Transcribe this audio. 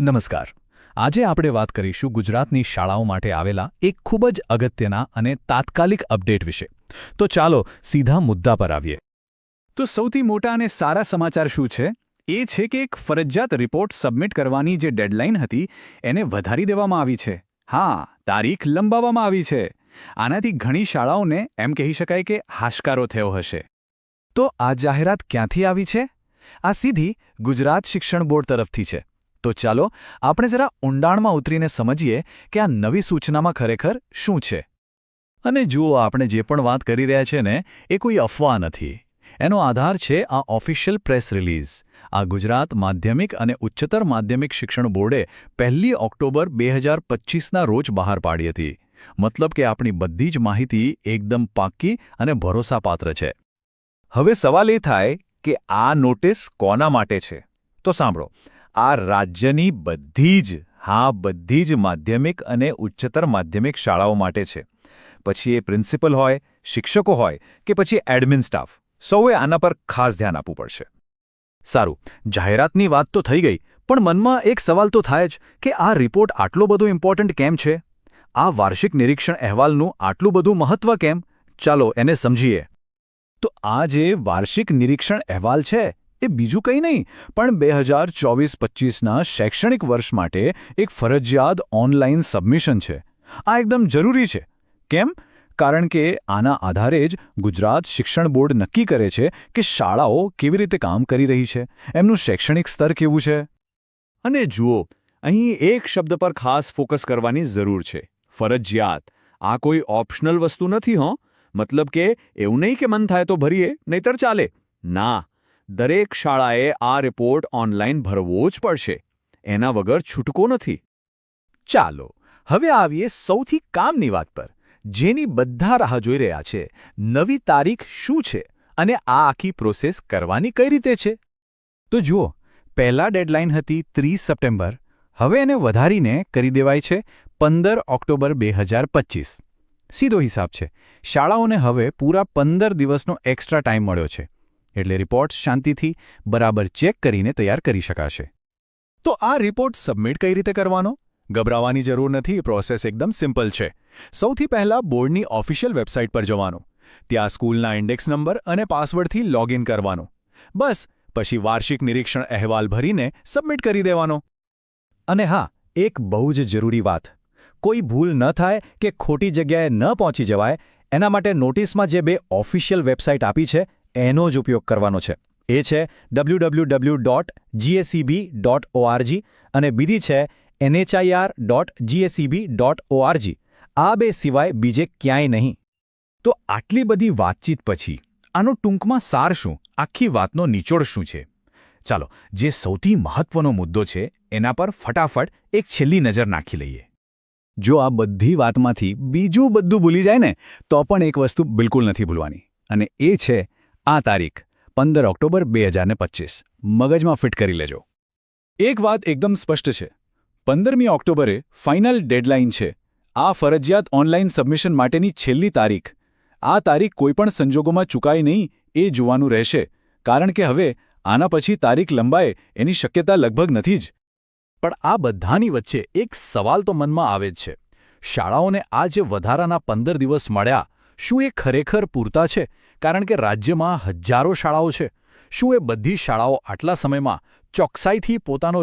નમસ્કાર. આજે આપણે વાત કરીશું ગુજરાતની શાળાઓ માટે આવેલા એક ખૂબ જ અગત્યના અને તાત્કાલિક અપડેટ વિશે. તો ચાલો સીધા મુદ્દા પર આવીએ. તો સૌથી મોટા અને સારા સમાચાર શું છે? એ છે કે એક ફરજિયાત રિપોર્ટ સબમિટ કરવાની જે ડેડલાઇન હતી, એને વધારી દેવામાં આવી છે. હા, તારીખ લંબાવવામાં આવી છે. આનાથી ઘણી શાળાઓને એમ કહી શકાય કે હાશકારો થયો હશે. તો આ જાહેરાત ક્યાંથી આવી છે? આ સીધી ગુજરાત શિક્ષણ બોર્ડ તરફથી છે. તો ચાલો આપણે જરા ઊંડાણમાં ઉતરીને સમજીએ કે આ નવી સૂચનામાં ખરેખર શું છે. અને જુઓ, આપણે જે પણ વાત કરી રહ્યા છે ને, એ કોઈ અફવા નથી. એનો આધાર છે આ ઓફિશિયલ પ્રેસ રિલીઝ. આ ગુજરાત માધ્યમિક અને ઉચ્ચતર માધ્યમિક શિક્ષણ બોર્ડે પહેલી ઓક્ટોબર બે હજાર પચીસના રોજ બહાર પાડી હતી. મતલબ કે આપણી બધી જ માહિતી એકદમ પાક્કી અને ભરોસાપાત્ર છે. હવે સવાલ એ થાય કે આ નોટિસ કોના માટે છે? તો સાંભળો. આ રાજ્યની બધી જ, હા, બધી જ માધ્યમિક અને ઉચ્ચતર માધ્યમિક શાળાઓ માટે છે. પછી એ પ્રિન્સિપલ હોય, શિક્ષકો હોય, કે પછી એડમિન સ્ટાફ, સૌએ આના પર ખાસ ધ્યાન આપવું પડશે. સારું, જાહેરાતની વાત તો થઈ ગઈ, પણ મનમાં એક સવાલ તો થાય જ, કે આ રિપોર્ટ આટલો બધો ઇમ્પોર્ટન્ટ કેમ છે? આ વાર્ષિક નિરીક્ષણ અહેવાલનું આટલું બધું મહત્વ કેમ? ચાલો એને સમજીએ. તો આ જે વાર્ષિક નિરીક્ષણ અહેવાલ છે એ બીજું કંઈ નહીં, પણ બે હજાર ચોવીસ પચીસના શૈક્ષણિક વર્ષ માટે એક ફરજિયાત ઓનલાઈન સબમિશન છે. આ એકદમ જરૂરી છે. કેમ? કારણ કે આના આધારે જ ગુજરાત શિક્ષણ બોર્ડ નક્કી કરે છે કે શાળાઓ કેવી રીતે કામ કરી રહી છે. એમનું શૈક્ષણિક સ્તર કેવું છે? અને જુઓ, અહીં એક શબ્દ પર ખાસ ફોકસ કરવાની જરૂર છે. ફરજિયાત. આ કોઈ ઓપ્શનલ વસ્તુ નથી, હો. મતલબ કે એવું નહીં કે મન થાય તો ભરીએ, નહીતર ચાલે. ના. દરેક શાળાએ આ રિપોર્ટ ઓનલાઈન ભરવો જ પડશે. એના વગર છૂટકો નથી. ચાલો, હવે આવીએ સૌથી કામની વાત પર, જેની બધા રાહ જોઈ રહ્યા છે. નવી તારીખ શું છે અને આ આખી પ્રોસેસ કરવાની કઈ રીતે છે? તો જુઓ, પહેલા ડેડલાઇન હતી ત્રીસ સપ્ટેમ્બર. હવે એને વધારીને કરી દેવાય છે પંદર ઓક્ટોબર બે સીધો હિસાબ છે. શાળાઓને હવે પૂરા પંદર દિવસનો એક્સ્ટ્રા ટાઈમ મળ્યો છે. એટલે રિપોર્ટ્સ શાંતિથી બરાબર ચેક કરીને તૈયાર કરી શકાશે. તો આ રિપોર્ટ સબમિટ કઈ રીતે કરવાનો? ગભરાવાની જરૂર નથી પ્રોસેસ એકદમ સિમ્પલ છે. સૌથી પહેલાં બોર્ડની ઓફિશિયલ વેબસાઇટ પર જવાનું. ત્યાં સ્કૂલના ઇન્ડેક્સ નંબર અને પાસવર્ડથી લોગિન કરવાનું. બસ, પછી વાર્ષિક નિરીક્ષણ અહેવાલ ભરીને સબમિટ કરી દેવાનો. અને હા, એક બહુ જ જરૂરી વાત. કોઈ ભૂલ ન થાય કે ખોટી જગ્યાએ ન પહોંચી જવાય, એના માટે નોટિસમાં જે બે ઓફિશિયલ વેબસાઇટ આપી છે એનો જ ઉપયોગ કરવાનો છે. એ છે W dot GACB dot ORG અને બીજી છે NHIR dot GACB dot ORG આ બે સિવાય બીજે ક્યાંય નહીં. તો આટલી બધી વાતચીત પછી, આનો ટૂંકમાં સાર શું? આખી વાતનો નિચોડ શું છે? ચાલો, જે સૌથી મહત્વનો મુદ્દો છે, એના પર ફટાફટ એક છેલ્લી નજર નાખી લઈએ. જો આ બધી વાતમાંથી બીજું બધું ભૂલી જાય ને, તો પણ એક વસ્તુ બિલકુલ નથી ભૂલવાની. અને એ છે આ તારીખ, પંદર ઓક્ટોબર બે હજારને પચીસ. મગજમાં ફિટ કરી લેજો. એક વાત એકદમ સ્પષ્ટ છે. પંદરમી ઓક્ટોબરે ફાઇનલ ડેડલાઇન છે. આ ફરજિયાત ઓનલાઇન સબમિશન માટેની છેલ્લી તારીખ. આ તારીખ કોઈપણ સંજોગોમાં ચૂકાય નહીં એ જોવાનું રહેશે. કારણ કે હવે આના પછી તારીખ લંબાય એની શક્યતા લગભગ નથી જ. પણ આ બધાની વચ્ચે એક સવાલ તો મનમાં આવે જ છે. શાળાઓને આ જે વધારાના પંદર દિવસ મળ્યા. શું એ ખરેખર પૂરતા છે? કારણ કે રાજ્યમાં હજારો શાળાઓ છે. શું એ બધી શાળાઓ આટલા સમયમાં ચોકસાઈથી પોતાનો